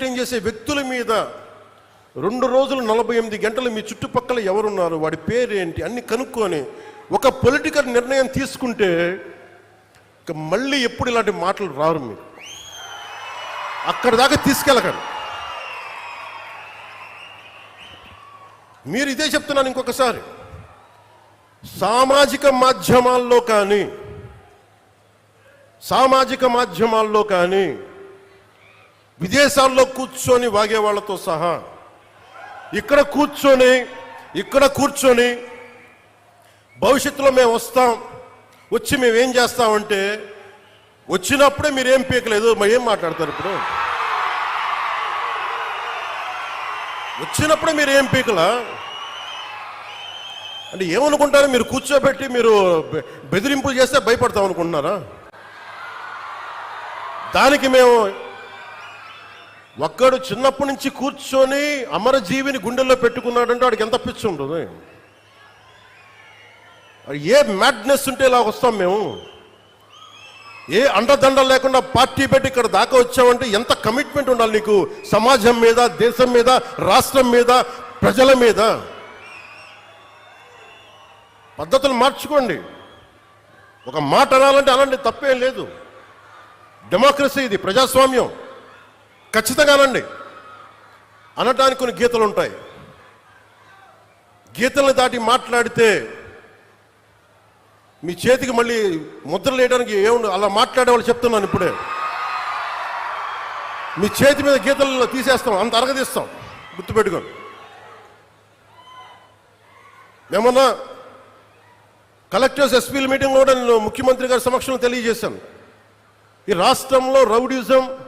Maintain చేసే వ్యక్తుల మీద రెండు రోజులు నలభై ఎనిమిది గంటలు మీ చుట్టుపక్కల ఎవరున్నారు? వాడి పేరేంటి? అన్ని కనుక్కొని ఒక పొలిటికల్ నిర్ణయం తీసుకుంటే ఇక మళ్ళీ ఎప్పుడు ఇలాంటి మాటలు రారు మీరు. అక్కడ దాకా తీసుకెళ్ళకండి. మీరు ఇదే చెప్తున్నాను ఇంకొకసారి. సామాజిక మాధ్యమాల్లో కానీ సామాజిక మాధ్యమాల్లో కానీ విదేశాల్లో కూర్చొని వాగే వాళ్ళతో సహా. ఇక్కడ కూర్చొని ఇక్కడ కూర్చొని భవిష్యత్తులో మేము వస్తాం వచ్చి మేము ఏం చేస్తామంటే వచ్చినప్పుడే మీరు ఏం పీకలేదు మరి ఏం మాట్లాడతారు ఇప్పుడు? వచ్చినప్పుడే మీరు ఏం పీకలా? అంటే ఏమనుకుంటారు మీరు కూర్చోబెట్టి మీరు బె- బెదిరింపులు చేస్తే భయపడతాం అనుకుంటున్నారా? దానికి మేము ఒక్కడు చిన్నప్పటి నుంచి కూర్చొని అమరజీవిని గుండెల్లో పెట్టుకున్నాడంటే వాడికి ఎంత పిచ్చి ఉండదు ఏ మ్యాడ్నెస్ ఉంటే ఇలా వస్తాం మేము? ఏ అండదండ లేకుండా పార్టీ పెట్టి ఇక్కడ దాకా వచ్చామంటే ఎంత కమిట్మెంట్ ఉండాలి నీకు? సమాజం మీద దేశం మీద రాష్ట్రం మీద ప్రజల మీద? పద్ధతులు మార్చుకోండి. ఒక మాట అనాలంటే అలాంటి తప్పేం లేదు. డెమోక్రసీ ఇది ప్రజాస్వామ్యం. ఖచ్చితంగానండి అనటానికి కొన్ని గీతలు ఉంటాయి గీతలను దాటి మాట్లాడితే మీ చేతికి మళ్ళీ ముద్ర వేయడానికి ఏముండదు. అలా మాట్లాడేవాళ్ళు చెప్తున్నాను ఇప్పుడే. మీ చేతి మీద గీతలు తీసేస్తాం అంత అరగదీస్తాం. గుర్తుపెట్టుకోండి. మేమన్నా కలెక్టర్స్ ఎస్పీల మీటింగ్ కూడా నేను ముఖ్యమంత్రి గారి సమక్షంలో తెలియజేశాను. ఈ రాష్ట్రంలో రౌడిజం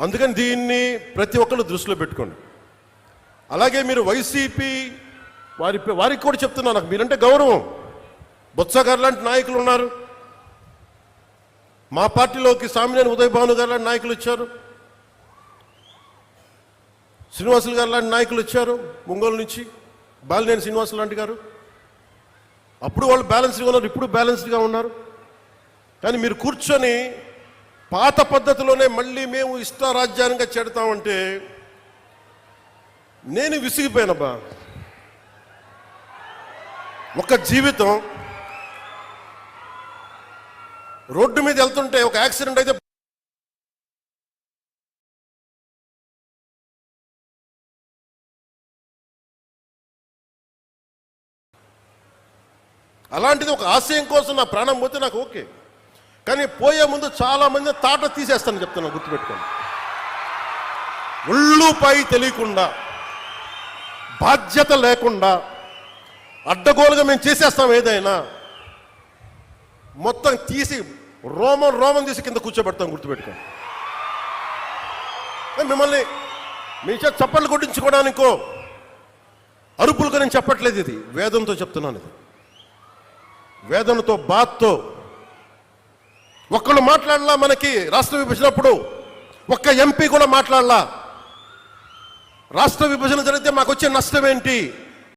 అందుకని దీన్ని ప్రతి ఒక్కరు దృష్టిలో పెట్టుకోండి. అలాగే మీరు వైసీపీ వారి వారికి కూడా చెప్తున్నాను నాకు మీరంటే గౌరవం. బొత్స గారు లాంటి నాయకులు ఉన్నారు. మా పార్టీలోకి సామినేని ఉదయ్ భాను గారు లాంటి నాయకులు వచ్చారు. శ్రీనివాసులు గారు లాంటి నాయకులు వచ్చారు ఒంగోలు నుంచి. బాలినేని శ్రీనివాసులు లాంటి గారు. అప్పుడు వాళ్ళు బ్యాలెన్స్డ్గా ఉన్నారు ఇప్పుడు బ్యాలెన్స్డ్గా ఉన్నారు. కానీ మీరు కూర్చొని పాత పద్ధతిలోనే మళ్ళీ మేము ఇష్టారాజ్యానంగా చెడతామంటే నేను విసిగిపోయానబ్బా. ఒక జీవితం రోడ్డు మీద వెళ్తుంటే ఒక యాక్సిడెంట్ అయితే అలాంటిది ఒక ఆశయం కోసం నా ప్రాణం పోతే నాకు ఓకే. కానీ పోయే ముందు చాలా మంది తాట తీసేస్తాను చెప్తాను గుర్తుపెట్టుకోండి. ఒళ్ళుపై తెలియకుండా బాధ్యత లేకుండా అడ్డగోలుగా మేము చేసేస్తాం ఏదైనా మొత్తం తీసి రోమం రోమం తీసి కింద కూర్చోబెడతాం గుర్తుపెట్టుకోండి. మిమ్మల్ని మీ చేత చప్పట్లు కొట్టించుకోవడానికో అరుపులుగా నేను చెప్పట్లేదు ఇది. వేదంతో చెప్తున్నాను ఇది. వేదనతో బాత్తో ఒక్కళ్ళు మాట్లాడలా మనకి రాష్ట్ర విభజనప్పుడు? ఒక్క ఎంపీ కూడా మాట్లాడలా? రాష్ట్ర విభజన జరిగితే మాకు వచ్చే నష్టం ఏంటి